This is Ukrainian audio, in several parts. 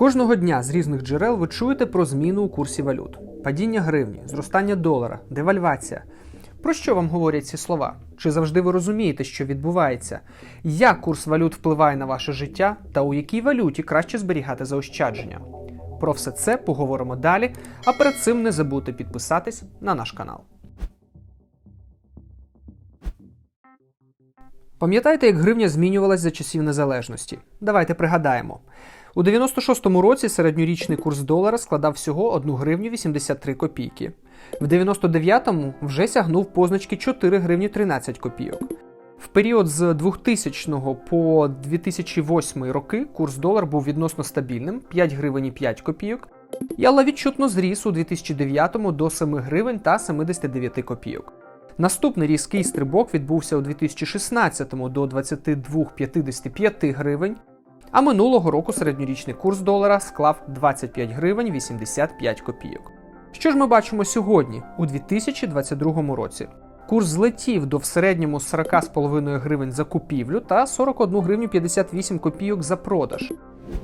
Кожного дня з різних джерел ви чуєте про зміну у курсі валют: падіння гривні, зростання долара, девальвація. Про що вам говорять ці слова? Чи завжди ви розумієте, що відбувається? Як курс валют впливає на ваше життя та у якій валюті краще зберігати заощадження? Про все це поговоримо далі, а перед цим не забудьте підписатись на наш канал. Пам'ятаєте, як гривня змінювалась за часів незалежності? Давайте пригадаємо. У 96-му році середньорічний курс долара складав всього 1 гривню 83 копійки. В 99-му вже сягнув позначки 4 гривні 13 копійок. В період з 2000 по 2008 роки курс долар був відносно стабільним 5 гривень і 5 копійок. І але відчутно зріс у 2009 до 7 гривень та 79 копійок. Наступний різкий стрибок відбувся у 2016 до 22,55 гривень, а минулого року середньорічний курс долара склав 25 гривень 85 копійок. Що ж ми бачимо сьогодні, у 2022 році? Курс злетів до в середньому 40,5 гривень за купівлю та 41 гривню 58 копійок за продаж.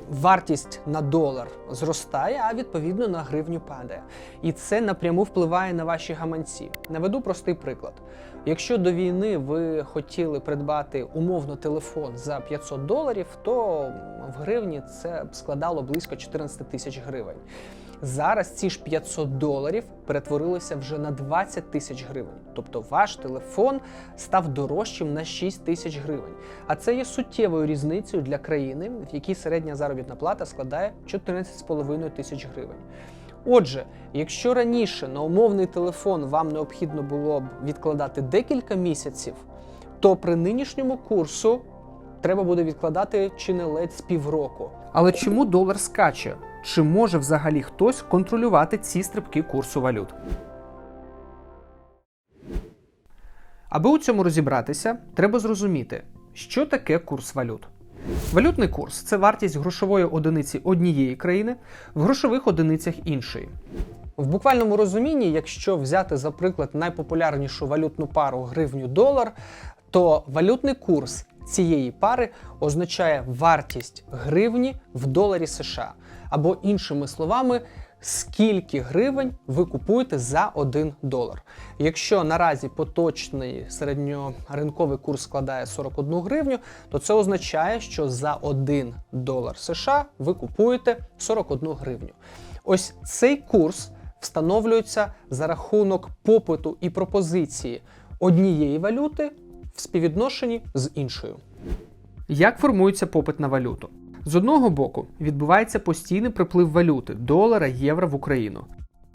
Вартість на долар зростає, а відповідно на гривню падає. І це напряму впливає на ваші гаманці. Наведу простий приклад. Якщо до війни ви хотіли придбати умовно телефон за 500 доларів, то в гривні це складало близько 14 тисяч гривень. Зараз ці ж 500 доларів перетворилися вже на 20 тисяч гривень. Тобто ваш телефон став дорожчим на 6 тисяч гривень. А це є суттєвою різницею для країни, в якій середня заробітна плата складає 14,5 тисяч гривень. Отже, якщо раніше на умовний телефон вам необхідно було б відкладати декілька місяців, то при нинішньому курсу треба буде відкладати чи не ледь з півроку. Але чому долар скаче? Чи може взагалі хтось контролювати ці стрибки курсу валют? Аби у цьому розібратися, треба зрозуміти, що таке курс валют. Валютний курс це вартість грошової одиниці однієї країни в грошових одиницях іншої. В буквальному розумінні, якщо взяти за приклад найпопулярнішу валютну пару гривню-долар, то валютний курс цієї пари означає вартість гривні в доларі США. Або іншими словами, скільки гривень ви купуєте за 1 долар. Якщо наразі поточний середньоринковий курс складає 41 гривню, то це означає, що за 1 долар США ви купуєте 41 гривню. Ось цей курс встановлюється за рахунок попиту і пропозиції однієї валюти в співвідношенні з іншою. Як формується попит на валюту? З одного боку відбувається постійний приплив валюти долара, євро в Україну.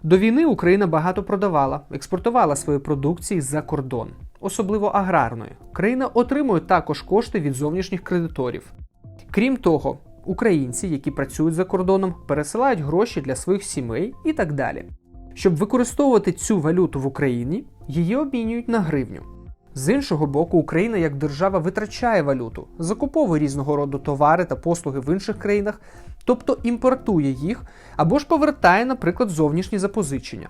До війни Україна багато продавала, експортувала свої продукції за кордон, особливо аграрної. Країна отримує також кошти від зовнішніх кредиторів. Крім того, українці, які працюють за кордоном, пересилають гроші для своїх сімей і так далі. Щоб використовувати цю валюту в Україні, її обмінюють на гривню. З іншого боку, Україна як держава витрачає валюту, закуповує різного роду товари та послуги в інших країнах, тобто імпортує їх або ж повертає, наприклад, зовнішні запозичення.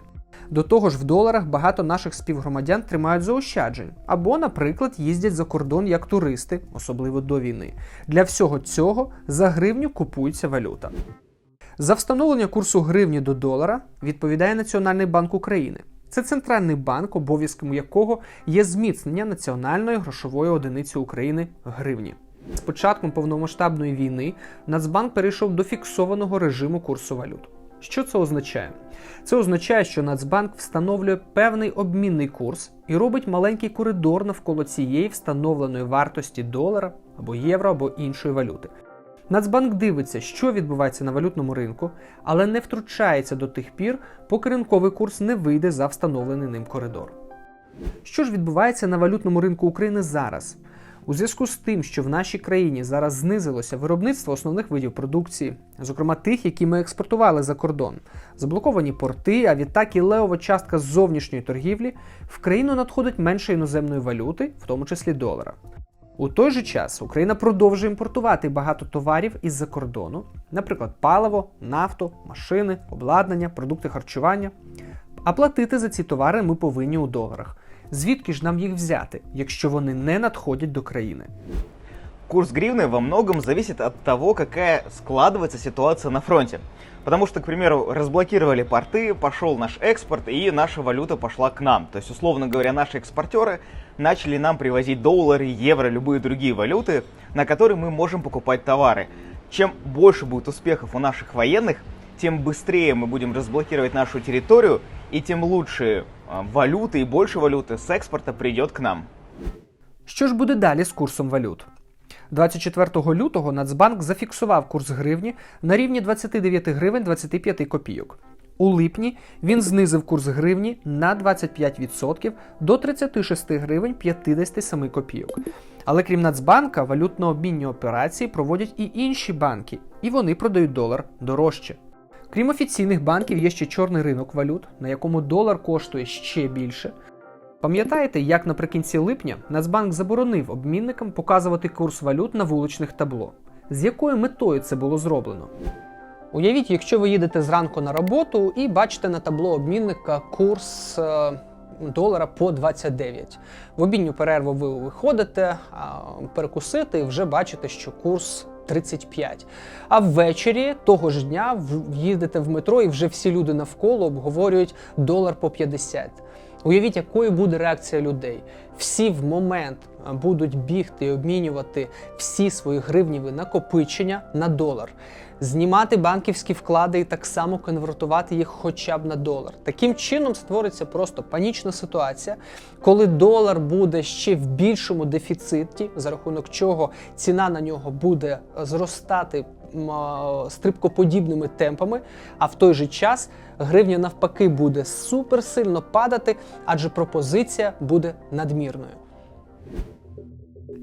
До того ж, в доларах багато наших співгромадян тримають заощаджень, або, наприклад, їздять за кордон як туристи, особливо до війни. Для всього цього за гривню купується валюта. За встановлення курсу гривні до долара відповідає Національний банк України. Це центральний банк, обов'язком якого є зміцнення національної грошової одиниці України гривні. З початком повномасштабної війни Нацбанк перейшов до фіксованого режиму курсу валют. Що це означає? Це означає, що Нацбанк встановлює певний обмінний курс і робить маленький коридор навколо цієї встановленої вартості долара або євро або іншої валюти. Нацбанк дивиться, що відбувається на валютному ринку, але не втручається до тих пір, поки ринковий курс не вийде за встановлений ним коридор. Що ж відбувається на валютному ринку України зараз? У зв'язку з тим, що в нашій країні зараз знизилося виробництво основних видів продукції, зокрема тих, які ми експортували за кордон, заблоковані порти, а відтак і левова частка зовнішньої торгівлі, в країну надходить менше іноземної валюти, в тому числі долара. У той же час Україна продовжує імпортувати багато товарів із-за кордону, наприклад, паливо, нафту, машини, обладнання, продукти харчування. А платити за ці товари ми повинні у доларах. Звідки ж нам їх взяти, якщо вони не надходять до країни? курс гривны во многом зависит от того, какая складывается ситуация на фронте. Потому что, к примеру, разблокировали порты, пошел наш экспорт, и наша валюта пошла к нам. То есть, условно говоря, наши экспортеры начали нам привозить доллары, евро, любые другие валюты, на которые мы можем покупать товары. Чем больше будет успехов у наших военных, тем быстрее мы будем разблокировать нашу территорию, и тем лучше а, валюты и больше валюты с экспорта придет к нам. Що ж буде далі з курсом валют? 24 лютого Нацбанк зафіксував курс гривні на рівні 29 гривень 25 копійок. У липні він знизив курс гривні на 25% до 36 гривень 57 копійок. Але крім Нацбанка, валютно-обмінні операції проводять і інші банки, і вони продають долар дорожче. Крім офіційних банків, є ще чорний ринок валют, на якому долар коштує ще більше. Пам'ятаєте, як наприкінці липня Нацбанк заборонив обмінникам показувати курс валют на вуличних табло? З якою метою це було зроблено? Уявіть, якщо ви їдете зранку на роботу і бачите на табло обмінника курс е, долара по 29. В обідню перерву ви виходите перекусити і вже бачите, що курс 35. А ввечері того ж дня їдете в метро і вже всі люди навколо обговорюють долар по 50. Уявіть, якою буде реакція людей. Всі в момент будуть бігти і обмінювати всі свої гривніві накопичення на долар, знімати банківські вклади і так само конвертувати їх хоча б на долар. Таким чином створиться просто панічна ситуація, коли долар буде ще в більшому дефіциті, за рахунок чого ціна на нього буде зростати м, а, стрибкоподібними темпами, а в той же час гривня навпаки буде суперсильно падати, адже пропозиція буде надмірною.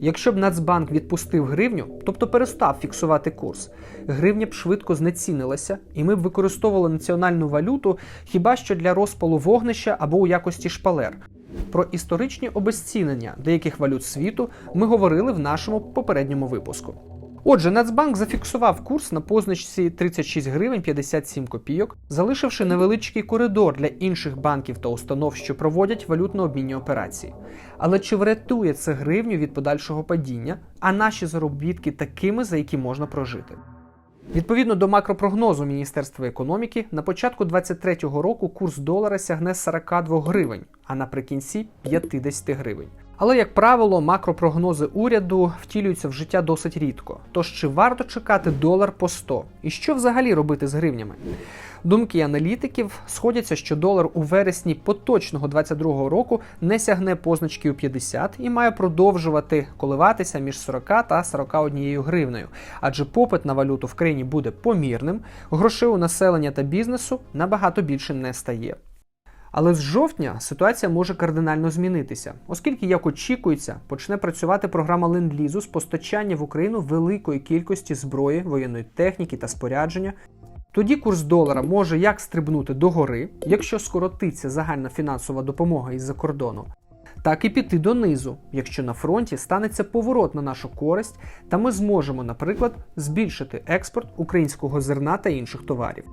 Якщо б Нацбанк відпустив гривню, тобто перестав фіксувати курс, гривня б швидко знецінилася, і ми б використовували національну валюту хіба що для розпалу вогнища або у якості шпалер. Про історичні обезцінення деяких валют світу ми говорили в нашому попередньому випуску. Отже, Нацбанк зафіксував курс на позначці 36 гривень 57 копійок, залишивши невеличкий коридор для інших банків та установ, що проводять валютно-обмінні операції. Але чи врятує це гривню від подальшого падіння, а наші заробітки такими, за які можна прожити? Відповідно до макропрогнозу Міністерства економіки, на початку 2023 року курс долара сягне 42 гривень, а наприкінці 50 гривень. Але, як правило, макропрогнози уряду втілюються в життя досить рідко. Тож чи варто чекати долар по 100? І що взагалі робити з гривнями? Думки аналітиків сходяться, що долар у вересні поточного 22 року не сягне позначки у 50 і має продовжувати коливатися між 40 та 41 гривнею, адже попит на валюту в країні буде помірним, грошей у населення та бізнесу набагато більше не стає. Але з жовтня ситуація може кардинально змінитися, оскільки, як очікується, почне працювати програма ленд-лізу з постачання в Україну великої кількості зброї, воєнної техніки та спорядження. Тоді курс долара може як стрибнути догори, якщо скоротиться загальна фінансова допомога із-за кордону, так і піти донизу, якщо на фронті станеться поворот на нашу користь, та ми зможемо, наприклад, збільшити експорт українського зерна та інших товарів.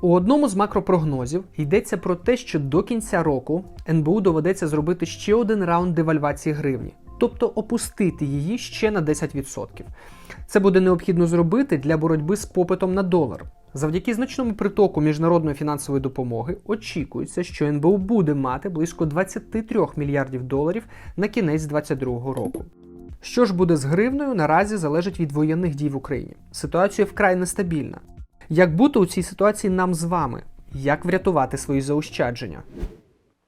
У одному з макропрогнозів йдеться про те, що до кінця року НБУ доведеться зробити ще один раунд девальвації гривні, тобто опустити її ще на 10%. Це буде необхідно зробити для боротьби з попитом на долар. Завдяки значному притоку міжнародної фінансової допомоги очікується, що НБУ буде мати близько 23 мільярдів доларів на кінець 2022 року. Що ж буде з гривною, наразі залежить від воєнних дій в Україні. Ситуація вкрай нестабільна. Як бути у цій ситуації нам з вами? Як врятувати свої заощадження?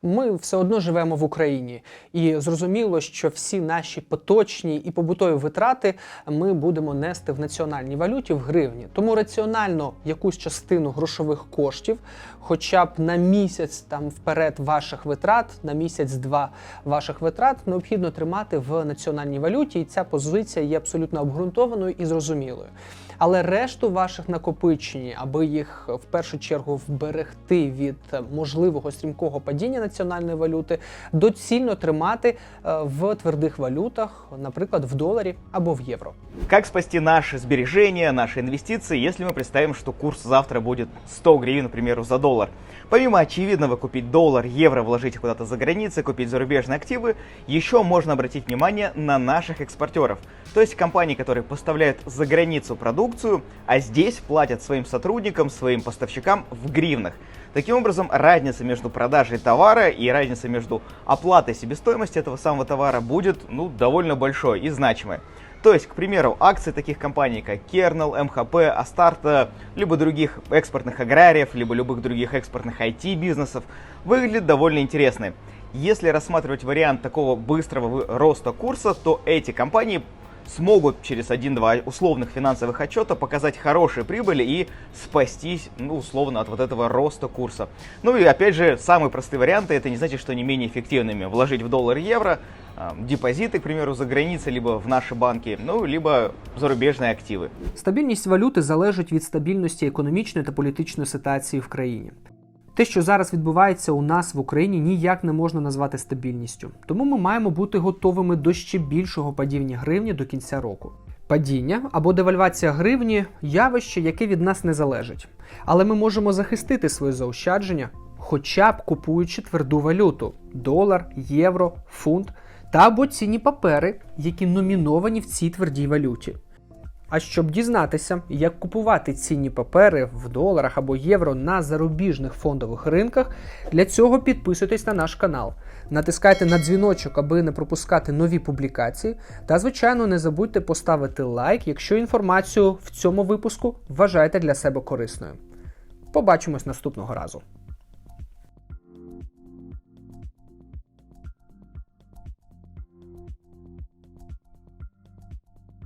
Ми все одно живемо в Україні, і зрозуміло, що всі наші поточні і побутові витрати ми будемо нести в національній валюті в гривні. Тому раціонально якусь частину грошових коштів, хоча б на місяць там вперед ваших витрат, на місяць-два ваших витрат, необхідно тримати в національній валюті, і ця позиція є абсолютно обґрунтованою і зрозумілою. Але решту ваших накопичень, аби їх в першу чергу вберегти від е, можливого стрімкого падіння національної валюти, доцільно тримати е, в твердих валютах, наприклад, в доларі або в євро. Как спасти наши сбережения, наши инвестиции, если мы представим, что курс завтра будет 100 гривен, к примеру, за доллар? Помимо очевидного купить доллар, евро, вложить их куда-то за границей, купить зарубежные активы, еще можно обратить внимание на наших экспортеров. То есть компании, которые поставляют за границу продукцию, а здесь платят своим сотрудникам, своим поставщикам в гривнах. Таким образом, разница между продажей товара и разница между оплатой себестоимости этого самого товара будет ну, довольно большой и значимой. То есть, к примеру, акции таких компаний, как Kernel, МХП, Астарта, либо других экспортных аграриев, либо любых других экспортных IT-бизнесов, выглядят довольно интересны. Если рассматривать вариант такого быстрого роста курса, то эти компании смогут через один-два условных финансовых отчета показать хорошие прибыли и спастись, ну, условно, от вот этого роста курса. Ну и опять же, самые простые варианты, это не значит, что они менее эффективными. Вложить в доллар и евро, а, депозиты, к примеру, за границей, либо в наши банки, ну, либо зарубежные активы. Стабільність валюти залежить від стабільності економічної та політичної ситуації в країні. Те, що зараз відбувається у нас в Україні, ніяк не можна назвати стабільністю. Тому ми маємо бути готовими до ще більшого падіння гривні до кінця року. Падіння або девальвація гривні явище, яке від нас не залежить. Але ми можемо захистити свої заощадження, хоча б купуючи тверду валюту долар, євро, фунт та або цінні папери, які номіновані в цій твердій валюті. А щоб дізнатися, як купувати цінні папери в доларах або євро на зарубіжних фондових ринках, для цього підписуйтесь на наш канал, натискайте на дзвіночок, аби не пропускати нові публікації. Та, звичайно, не забудьте поставити лайк, якщо інформацію в цьому випуску вважаєте для себе корисною. Побачимось наступного разу.